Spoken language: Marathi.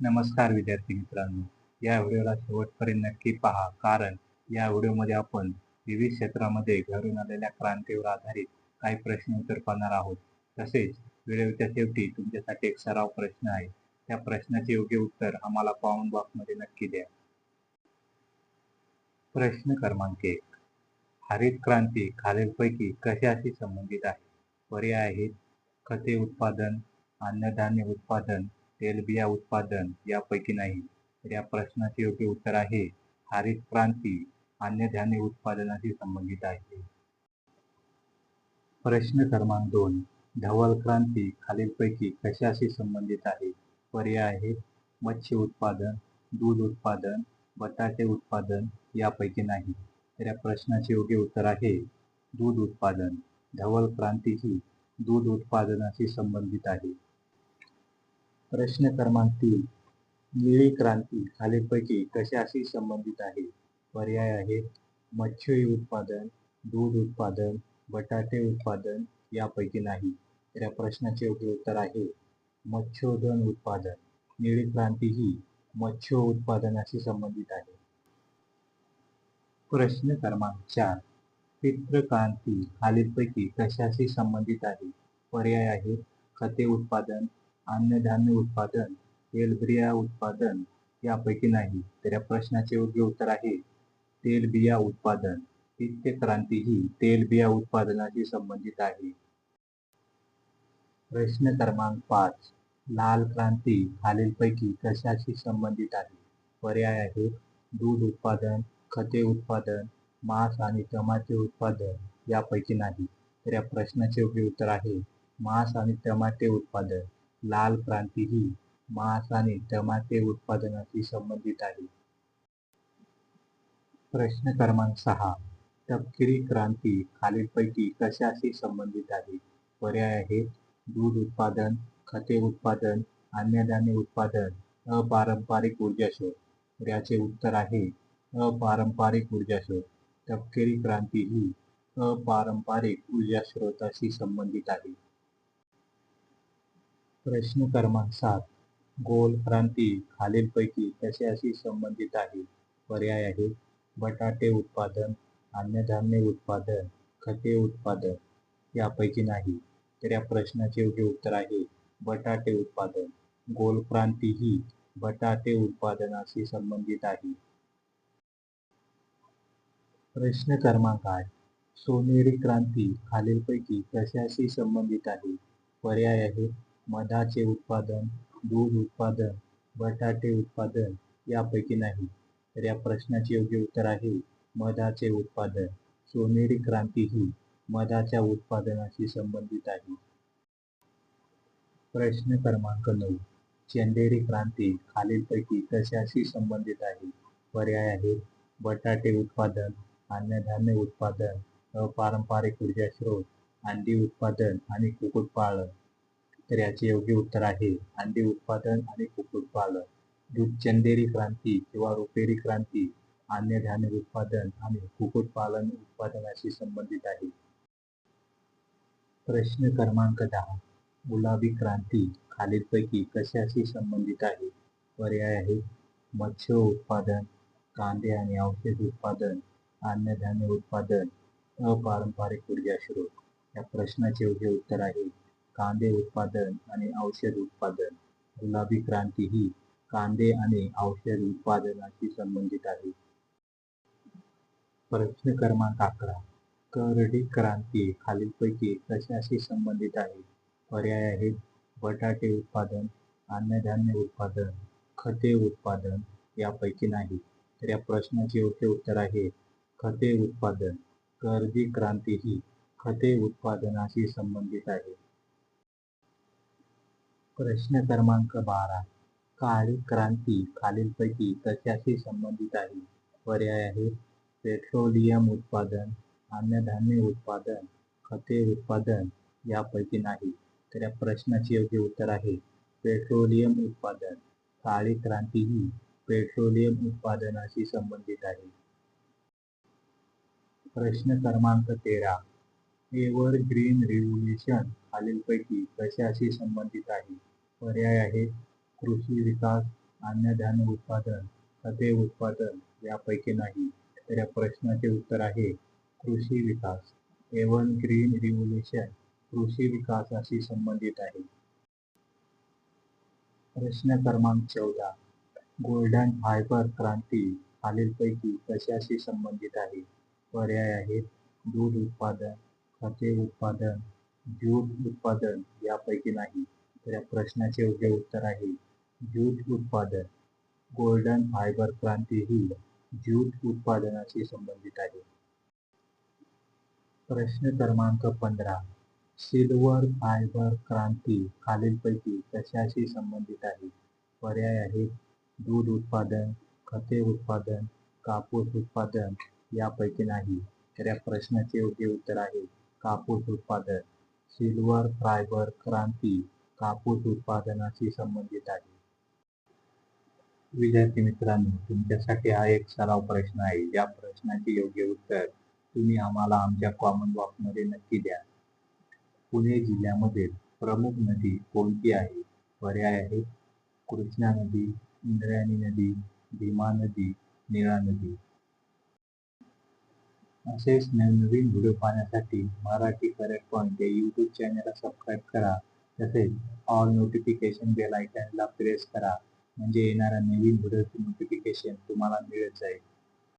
नमस्कार विद्यार्थी मित्रांनो. या व्हिडिओला शेवटपर्यंत नक्की पहा. कारण या व्हिडिओमध्ये आपण विविध क्षेत्रामध्ये घडून आलेल्या क्रांतीवर आधारित काही प्रश्न उत्तर पाहणार आहोत. तसेच व्हिडिओच्या शेवटी तुमच्यासाठी एक सराव प्रश्न आहे. त्या प्रश्नाचे योग्य उत्तर आम्हाला कॉमेंट बॉक्समध्ये नक्की द्या. प्रश्न क्रमांक एक. हरित क्रांती खालीलपैकी कशाशी संबंधित आहे? पर्याय आहेत. खते उत्पादन अन्नधान्य उत्पादन तेलबिया उत्पादन यापैकी नाही. तर या प्रश्नाचे योग्य उत्तर आहे हरित क्रांती अन्नधान्य उत्पादनाशी संबंधित आहे. प्रश्न क्रमांक दोन धवल क्रांती खालीलपैकी कशाशी संबंधित आहे? पर्याय आहे मत्स्य उत्पादन दूध उत्पादन बटाटे उत्पादन यापैकी नाही. तर या प्रश्नाचे योग्य उत्तर आहे दूध उत्पादन. धवल क्रांती ही दूध उत्पादनाशी संबंधित आहे. प्रश्न क्रमांक तीन निळी क्रांती खालीलपैकी कशाशी संबंधित आहे? पर्याय आहेत मत्स्य उत्पादन दूध उत्पादन बटाटे उत्पादन यापैकी नाही. तर या प्रश्नाचे योग्य उत्तर आहे मत्स्योद्यान उत्पादन. निळी क्रांती ही मत्स्य उत्पादनाशी संबंधित आहे. प्रश्न क्रमांक चार. पितृक्रांती खालीलपैकी कशाशी संबंधित आहे? पर्याय आहेत खते उत्पादन अन्नधान्य उत्पादन तेलबिया उत्पादन यापैकी नाही. तर या प्रश्नाचे योग्य उत्तर आहे तेलबिया उत्पादन. पित्त क्रांती ही तेलबिया उत्पादनाशी संबंधित आहे. प्रश्न क्रमांक पाच. लाल क्रांती खालीलपैकी कशाशी संबंधित आहे? पर्याय आहेत दूध उत्पादन खते उत्पादन मांस आणि टमाटे उत्पादन यापैकी नाही. तर या प्रश्नाचे योग्य उत्तर आहे मांस आणि टमाटे उत्पादन. लाल क्रांती ही मांस आणि टमाटे उत्पादनाशी संबंधित आहे. प्रश्न क्रमांक सहा. तपकिरी क्रांती खालीलपैकी कशाशी संबंधित आहे? पर्याय आहेत. दूध उत्पादन खते उत्पादन अन्नधान्य उत्पादन अपारंपरिक ऊर्जा शोध याचे उत्तर आहे अपारंपरिक ऊर्जा शोध तपकिरी क्रांती ही अपारंपरिक ऊर्जा स्रोताशी संबंधित आहे. प्रश्न क्रमांक सात गोल क्रांती खालीलपैकी कशाशी संबंधित आहे? पर्याय आहे. बटाटे उत्पादन अन्नधान्य उत्पादन खते उत्पादन. यापैकी नाही. तर या प्रश्नाचे योग्य उत्तर आहे बटाटे उत्पादन. गोल क्रांती ही बटाटे उत्पादनाशी संबंधित आहे. प्रश्न क्रमांक आठ. सोनेरी क्रांती खालीलपैकी कशाशी संबंधित आहे? पर्याय आहे मधाचे उत्पादन दूध उत्पादन बटाटे उत्पादन यापैकी नाही. तर या प्रश्नाचे योग्य उत्तर आहे मधाचे उत्पादन. सोनेरी क्रांती ही मधाच्या उत्पादनाशी संबंधित आहे. प्रश्न क्रमांक नऊ. चंदेरी क्रांती खालीलपैकी कशाशी संबंधित आहे? पर्याय आहेत बटाटे उत्पादन अन्नधान्य उत्पादन अपारंपरिक ऊर्जा स्रोत अंडी उत्पादन आणि कुक्कुटपालन. तर याचे योग्य उत्तर आहे. अंडी उत्पादन आणि कुक्कुटपालन दूध चंदेरी क्रांती किंवा रुपेरी क्रांती अन्नधान्य उत्पादन आणि कुक्कुटपालन उत्पादनाशी संबंधित आहे. प्रश्न क्रमांक दहा गुलाबी क्रांती खालीलपैकी कशाशी संबंधित आहे? पर्याय आहे मत्स्य उत्पादन कांदे आणि औषध उत्पादन अन्नधान्य उत्पादन अपारंपरिक ऊर्जा स्रोत. या प्रश्नाचे योग्य उत्तर आहे. कांदे उत्पादन आणि औषध उत्पादन. गुलाबी क्रांती ही कांदे आणि औषध उत्पादनाशी संबंधित आहे. प्रश्न क्रमांक अकरा. करडी क्रांती खालीलपैकी कशाशी संबंधित आहे? पर्याय आहेत बटाटे उत्पादन अन्नधान्य उत्पादन खते उत्पादन यापैकी नाही. तर या प्रश्नाचे योग्य उत्तर आहे खते उत्पादन. करडी क्रांती ही खते उत्पादनाशी संबंधित आहे. प्रश्न क्रमांक बारा. काळी क्रांती खालीलपैकी कशाशी संबंधित आहे? पर्याय आहेत पेट्रोलियम उत्पादन अन्नधान्य उत्पादन खते उत्पादन यापैकी नाही. तर या प्रश्नाचे योग्य उत्तर आहे. पेट्रोलियम उत्पादन. काळी क्रांती ही पेट्रोलियम उत्पादनाशी संबंधित आहे. प्रश्न क्रमांक तेरा. एव्हर ग्रीन रिव्होल्युशन खालीलपैकी कशाशी संबंधित आहे? पर्याय आहेत कृषी विकास अन्नधान्य उत्पादन खते उत्पादन यापैकी नाही. तर या प्रश्नाचे उत्तर आहे कृषी विकास. एव्हन ग्रीन रिव्होल्युशन कृषी विकासाशी संबंधित आहे. प्रश्न क्रमांक चौदा. गोल्डन फायबर क्रांती खालीलपैकी कशाशी संबंधित आहे? पर्याय आहेत दूध उत्पादन खते उत्पादन ज्यूट उत्पादन यापैकी नाही तर या प्रश्नाचे योग्य उत्तर आहे ज्यूट उत्पादन. गोल्डन फायबर क्रांती ही ज्यूट उत्पादनाशी संबंधित आहे. प्रश्न क्रमांक पंधरा. सिल्वर फायबर क्रांती खालीलपैकी कशाशी संबंधित आहे? पर्याय आहेत. दूध उत्पादन खते उत्पादन कापूस उत्पादन यापैकी नाही तर या प्रश्नाचे योग्य उत्तर आहे. कापूस उत्पादन सिल्वर फायबर क्रांती कापूस उत्पादनाशी संबंधित आहे. विद्यार्थी मित्रांनो तुमच्यासाठी हा एक सराव प्रश्न आहे. या प्रश्नाचे योग्य उत्तर तुम्ही आम्हाला आमच्या कॉमन बॉक्समध्ये नक्की द्या. पुणे जिल्ह्यामध्ये प्रमुख नदी कोणती आहे? पर्याय आहे. कृष्णा नदी इंद्रायणी नदी भीमा नदी निळा नदी. असेच नवनवीन व्हिडिओ पाहण्यासाठी मराठी करेक्ट पॉईंट या यूट्यूब चॅनलला सबस्क्राईब करा. तसेच ऑल नोटिफिकेशन बेल आयकॉनला प्रेस करा. म्हणजे येणाऱ्या नवीन व्हिडिओची नोटिफिकेशन तुम्हाला मिळत जाईल.